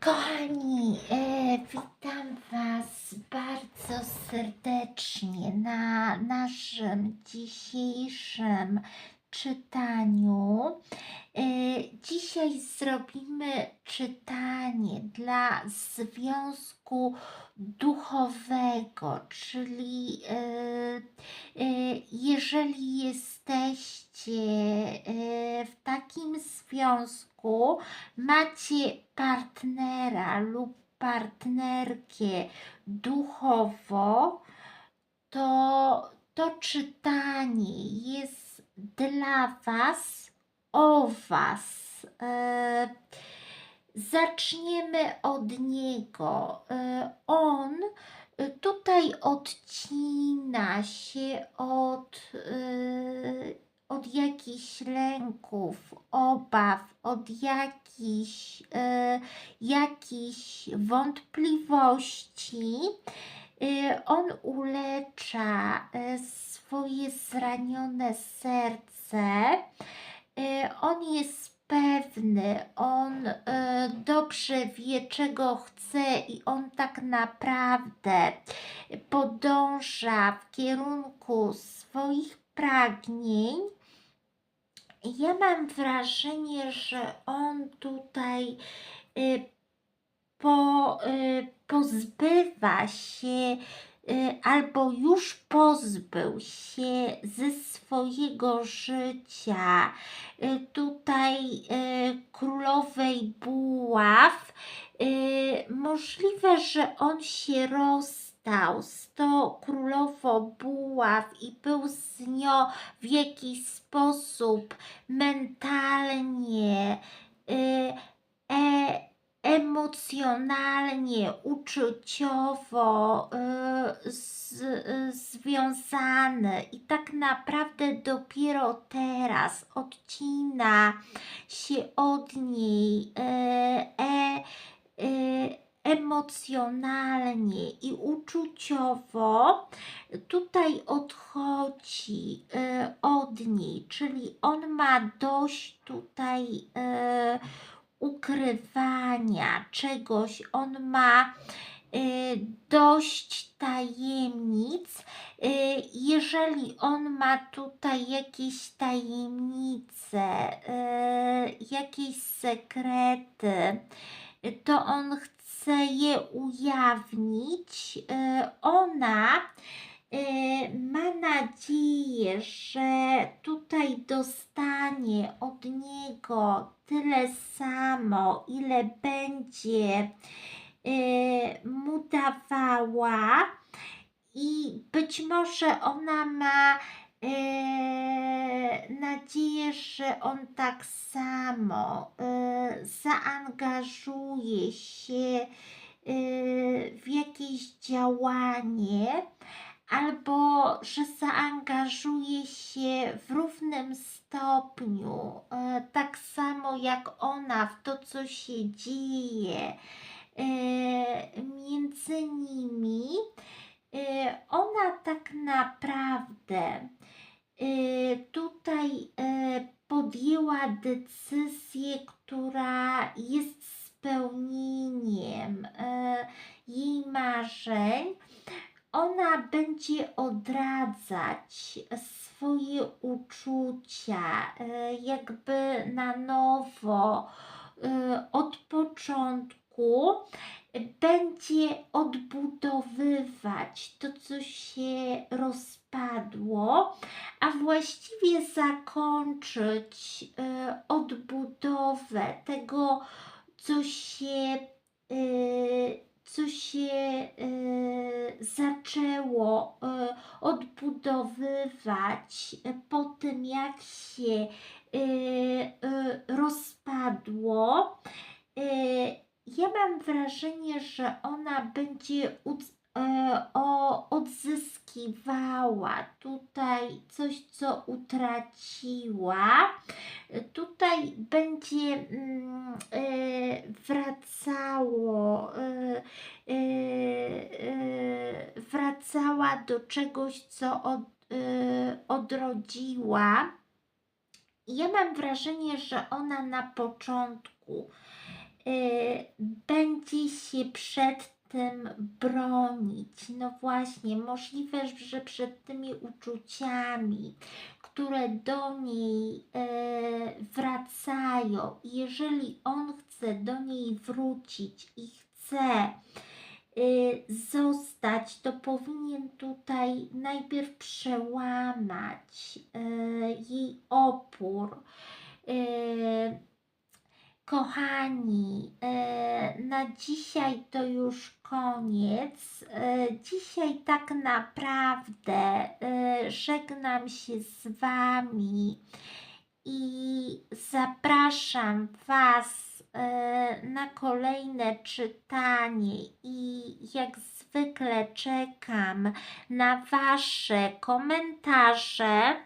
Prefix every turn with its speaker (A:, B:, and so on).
A: Kochani, e, witam Was bardzo serdecznie na naszym dzisiejszym czytaniu. E, dzisiaj zrobimy czytanie dla związku duchowego, czyli e, e, jeżeli jesteście e, w takim związku, macie partnera lub partnerkę duchowo, to to czytanie jest dla Was, o Was. E, zaczniemy od niego. E, on tutaj odcina się od, e, od jakichś lęków, obaw, od jakichś, e, jakichś wątpliwości. E, On ulecza swoje zranione serce. On jest pewny, on e, dobrze wie, czego chce, i on tak naprawdę podąża w kierunku swoich pragnień. Ja mam wrażenie, że on tutaj y, po, y, pozbywa się y, albo już pozbył się ze swojego życia y, tutaj y, królowej buław. Y, możliwe, że on się rozstał z tą królową buław i był z nią w jakiś sposób mentalnie, y, e, emocjonalnie, uczuciowo y, z, y, związany i tak naprawdę dopiero teraz odcina się od niej e, e, e, emocjonalnie i uczuciowo tutaj odchodzi e, od niej, czyli on ma dość tutaj ukrywania czegoś, on ma e, dość tajemnic. E, Jeżeli on ma tutaj jakieś tajemnice, e, jakieś sekrety, to on chce je ujawnić. E, Ona ma nadzieję, że tutaj dostanie od niego tyle samo, ile będzie e, mu dawała, i być może ona ma e, nadzieję, że on tak samo e, zaangażuje się e, w jakieś działanie, albo że zaangażuje się w równym stopniu, e, tak samo jak ona, w to, co się dzieje e, między nimi. E, Ona tak naprawdę tutaj podjęła decyzję, która jest spełnieniem jej marzeń. Ona będzie odradzać swoje uczucia, e, jakby na nowo, e, od początku będzie odbudowywać to, co się rozpadło, a właściwie zakończyć e, odbudowę tego, co się, co się e, zaczęło e, odbudowywać po tym, jak się e, e, rozpadło. E, ja mam wrażenie, że ona będzie e, o, odzyskiwała tutaj coś, co utraciła. E, Tutaj będzie mm, e, wracało, e, e, e, wracała do czegoś, co od, e, odrodziła. Ja mam wrażenie, że ona na początku będzie się przed tym bronić. No właśnie, możliwe, że przed tymi uczuciami, które do niej e, wracają, jeżeli on chce do niej wrócić i chce y, zostać, to powinien tutaj najpierw przełamać y, jej opór. Kochani, y, na dzisiaj to już koniec. Y, Dzisiaj tak naprawdę y, żegnam się z Wami i zapraszam Was e, na kolejne czytanie i jak zwykle czekam na Wasze komentarze